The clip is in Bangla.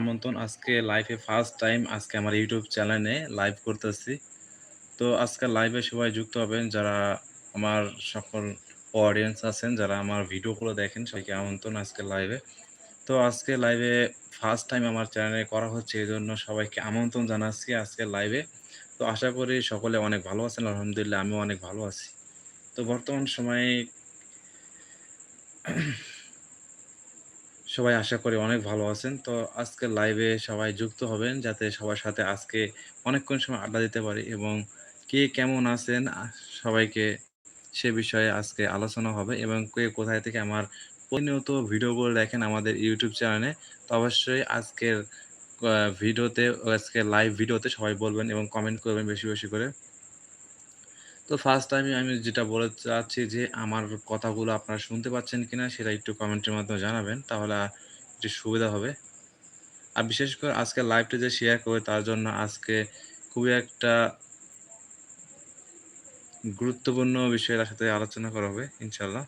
আমন্ত্রণ আজকে লাইভে ফার্স্ট টাইম আজকে আমার ইউটিউব চ্যানেলে লাইভ করতেছি। তো আজকে লাইভে সবাই যুক্ত হবেন যারা আমার সকল অডিয়েন্স আছেন, যারা আমার ভিডিওগুলো দেখেন সবাইকে আমন্ত্রণ আজকে লাইভে। তো আজকে লাইভে ফার্স্ট টাইম আমার চ্যানেলে করা হচ্ছে এই জন্য সবাইকে আমন্ত্রণ জানাচ্ছি আজকে লাইভে। তো আশা করি সকলে অনেক ভালো আছেন। আলহামদুলিল্লাহ আমিও অনেক ভালো আছি। তো বর্তমান সময়ে সবাই আশা করি অনেক ভালো আছেন। তো আজকে লাইভে সবাই যুক্ত হবেন যাতে সবার সাথে আজকে অনেকক্ষণ সময় আড্ডা দিতে পারি এবং কে কেমন আছেন সবাইকে সে বিষয়ে আজকে আলোচনা হবে এবং কে কোথায় থেকে আমার প্রতিনিয়ত ভিডিওগুলো দেখেন আমাদের ইউটিউব চ্যানেলে। তো অবশ্যই আজকের ভিডিওতে আজকে লাইভ ভিডিওতে সবাই বলবেন এবং কমেন্ট করবেন বেশি, বেশি করে। তো ফার্স্ট টাইমে আমি যেটা বলতে চাচ্ছি যে, আমার কথাগুলো আপনারা শুনতে পাচ্ছেন কিনা সেটা একটু কমেন্টের মাধ্যমে জানাবেন। তাহলে একটু সুবিধা হবে। আর বিশেষ করে আজকে লাইভটা যে শেয়ার করে তার জন্য আজকে খুবই একটা গুরুত্বপূর্ণ বিষয়ের সাথে আলোচনা করা হবে, ইনশাআল্লাহ।